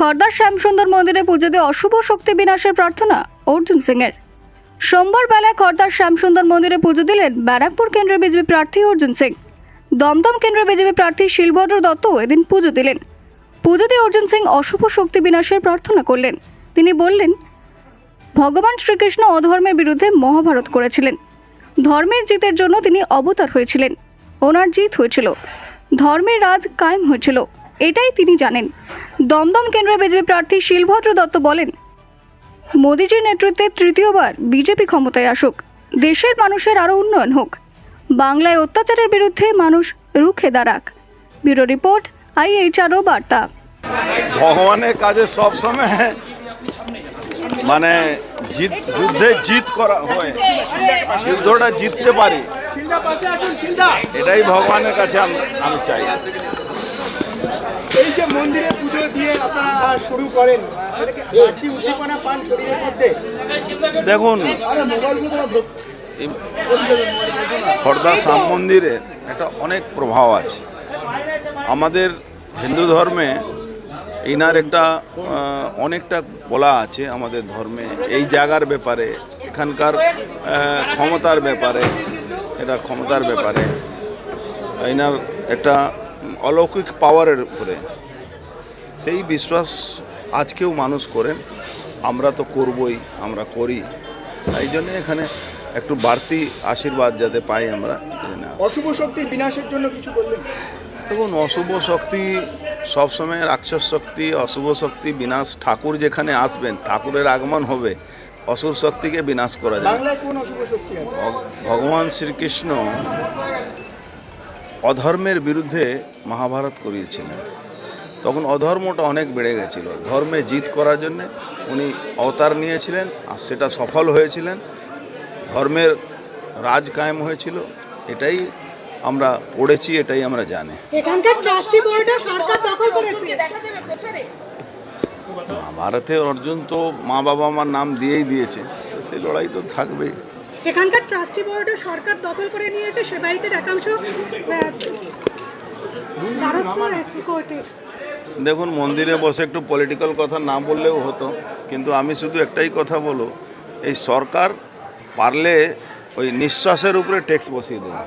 খর্দার শ্যামসুন্দর মন্দিরে পুজো দিয়ে অশুভ শক্তি বিনাশের প্রার্থনা অর্জুন সিংয়ের। সোমবার বেলায় খর্দার শ্যামসুন্দর মন্দিরে পুজো দিলেন ব্যারাকপুর কেন্দ্রের বিজেপি প্রার্থী অর্জুন সিং। দমদম কেন্দ্রের বিজেপি প্রার্থী শিলভদ্র দত্ত এদিন পুজো দিলেন। পুজো দিয়ে অর্জুন সিং অশুভ শক্তি বিনাশের প্রার্থনা করলেন। তিনি বললেন, ভগবান শ্রীকৃষ্ণ অধর্মের বিরুদ্ধে মহাভারত করেছিলেন। ধর্মের জিতের জন্য তিনি অবতার হয়েছিলেন। ওনার জিত হয়েছিল। ধর্মের রাজ কায়েম হয়েছিল। এটাই তিনি জানেন। দমদম কেন্দ্রের বিজেপি প্রার্থী শিলভদ্র দত্ত বলেন, মোদিজির নেতৃত্বে তৃতীয়বার বিজেপি ক্ষমতায় আসুক। দেশের মানুষের আরও উন্নয়ন হোক। বাংলায় অত্যাচারের বিরুদ্ধে মানুষ রুখে দাঁড়াক। ব্যুরো রিপোর্ট, আইএইচআরও বার্তা। ভগবানের কাজে সব সময় মানে জিত, যুদ্ধে জিত করা হয়। যুদ্ধটা জিততে পারি। এটাই ভগবানের কাছে আমি চাই। এই যে মন্দিরে পুজো দিয়ে আপনারা শুরু করেন উদ্দীপনা পান শরীরের মধ্যে? দেখুন খর্দা শ্যাম মন্দিরে একটা অনেক প্রভাব আছে। আমাদের হিন্দু ধর্মে ইনার একটা অনেকটা বলা আছে আমাদের ধর্মে এই জায়গার ব্যাপারে এখানকার ক্ষমতার ব্যাপারে এটা ক্ষমতার ব্যাপারে। ইনার একটা অলৌকিক পাওয়ারের উপরে। সেই বিশ্বাস আজকেও মানুষ করেন আমরা তো করবই আমরা করি। তাই জন্য এখানে একটু বাড়তি আশীর্বাদ যাতে পাই আমরা অশুভ শক্তির বিনাশের জন্য কিছু বললেন দেখুন অশুভ শক্তি সবসময় রাক্ষস শক্তি অশুভ শক্তি বিনাশ ঠাকুর যেখানে আসবেন ঠাকুরের আগমন হবে অশুভ শক্তিকে বিনাশ করা যায় ভগবান শ্রীকৃষ্ণ অধর্মের বিরুদ্ধে মহাভারত করিয়েছিলেন। তখন অধর্মটা অনেক বেড়ে গেছিল। ধর্মে জিত করার জন্যে উনি অবতার নিয়েছিলেন আর সেটা সফল হয়েছিলেন। ধর্মের রাজ কায়েম হয়েছিল এটাই আমরা পড়েছি এটাই আমরা জানি। এখানকার ট্রাস্টি বোর্ডও সরকার দখল করেছে। ভারতে অর্জুন তো মা বাবা আমার নাম দিয়েই দিয়েছে তো সেই লড়াই তো থাকবেই। এখানকার ট্রাস্টি বোর্ডও সরকার দখল করে নিয়েছে একাংশ দ্বারস্থ হয়েছে কোর্টে দেখুন মন্দিরে বসে একটু পলিটিক্যাল কথা না বললেও হতো কিন্তু আমি শুধু একটাই কথা বলো এই সরকার পারলে ওই নিঃশ্বাসের উপরে ট্যাক্স বসিয়ে দেবে